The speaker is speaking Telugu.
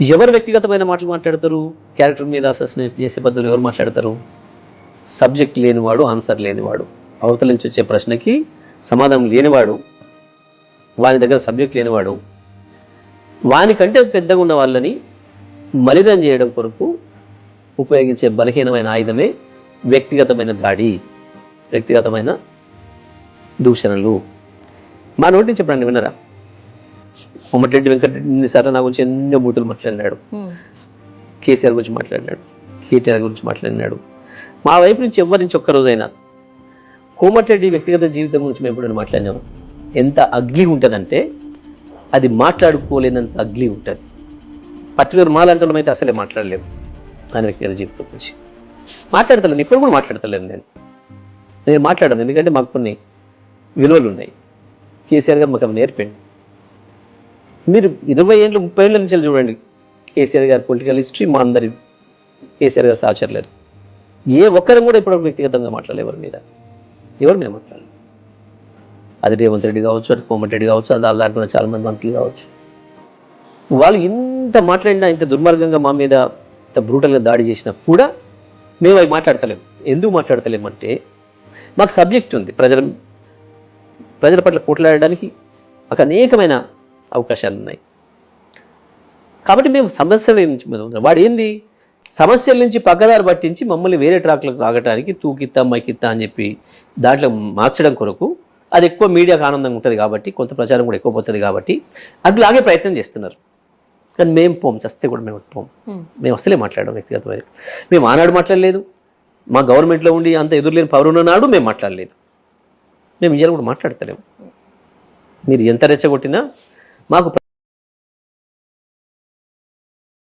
ఎవరు వ్యక్తిగతమైన మాటలు మాట్లాడతారు? క్యారెక్టర్ మీద అసెస్నేట్ చేసే పద్ధతులు ఎవరు మాట్లాడతారు? సబ్జెక్ట్ లేనివాడు ఆన్సర్ లేనివాడు. అవతల నుంచి వచ్చే ప్రశ్నకి సమాధానం లేనివాడు వాని దగ్గర సబ్జెక్ట్ లేనివాడు వానికంటే పెద్దగా ఉన్న వాళ్ళని మలినం చేయడం కొరకు ఉపయోగించే బలహీనమైన ఆయుధమే వ్యక్తిగతమైన దాడి వ్యక్తిగతమైన దూషణలు. మా నోటి నుంచి విన్నారా? కోమటిరెడ్డి వెంకటరెడ్డి సార్ నా గురించి ఎన్నో బూతులు మాట్లాడినాడు. కేసీఆర్ గురించి మాట్లాడినాడు. కేటీఆర్ గురించి మాట్లాడినాడు. మా వైపు నుంచి ఎవరి నుంచి ఒక్క రోజైనా కోమటిరెడ్డి వ్యక్తిగత జీవితం గురించి మేము ఎప్పుడైనా మాట్లాడినాము? ఎంత అగ్లీ ఉంటుందంటే అది మాట్లాడుకోలేనంత అగ్లీ ఉంటుంది. పర్టికులర్ మాలాంటి అయితే అసలే మాట్లాడలేము. ఆయన వ్యక్తిగత జీవితం గురించి. మాట్లాడతలేను ఇప్పుడు కూడా మాట్లాడతలేను నేను. నేను మాట్లాడను ఎందుకంటే మాకు కొన్ని విలువలు ఉన్నాయి. కేసీఆర్ గారు మాకు అవి నేర్పండి. మీరు ఇరవై ఏళ్ళు ముప్పై ఏళ్ళ నుంచి చూడండి. కేసీఆర్ గారి పొలిటికల్ హిస్టరీ మా అందరి కేసీఆర్ గారు సహచరలేదు. ఏ ఒక్కరం కూడా ఇప్పుడు వ్యక్తిగతంగా మాట్లాడలేదు ఎవరి మీద. ఎవరి మీద మాట్లాడలేదు అది రేవంత్ రెడ్డి కావచ్చు అది కోమటిరెడ్డి కావచ్చు అది దాంట్లో చాలా మంది మంత్రులు కావచ్చు. వాళ్ళు ఇంత మాట్లాడినా ఇంత దుర్మార్గంగా మా మీద ఇంత బ్రూటల్గా దాడి చేసినా కూడా మేము అవి మాట్లాడతలేము ఎందుకు మాట్లాడతలేమంటే మాకు సబ్జెక్ట్ ఉంది. ప్రజల ప్రజల పట్ల కొట్లాడడానికి మాకు అనేకమైన అవకాశాలు ఉన్నాయి కాబట్టి మేము సమస్యల నుంచి. వాడు ఏంది? సమస్యల నుంచి పక్కదారి పట్టించి మమ్మల్ని వేరే ట్రాక్లకు రాగటానికి తూకిత్తా మైకిత్తా అని చెప్పి దాంట్లో మార్చడం కొరకు అది ఎక్కువ మీడియాకు ఆనందంగా ఉంటుంది కాబట్టి కొంత ప్రచారం కూడా ఎక్కువ పోతుంది కాబట్టి అట్లాగే ప్రయత్నం చేస్తున్నారు. కానీ మేము పోం చస్తే కూడా మేము పోం. మేము అసలే మాట్లాడడం వ్యక్తిగతమైన మేము ఆనాడు మాట్లాడలేదు. మా గవర్నమెంట్లో ఉండి అంత ఎదురులేని పౌరున్న నాడు మేము మాట్లాడలేదు. మేము ఇవాళ కూడా మాట్లాడతలేము మీరు ఎంత రెచ్చగొట్టినా మాకు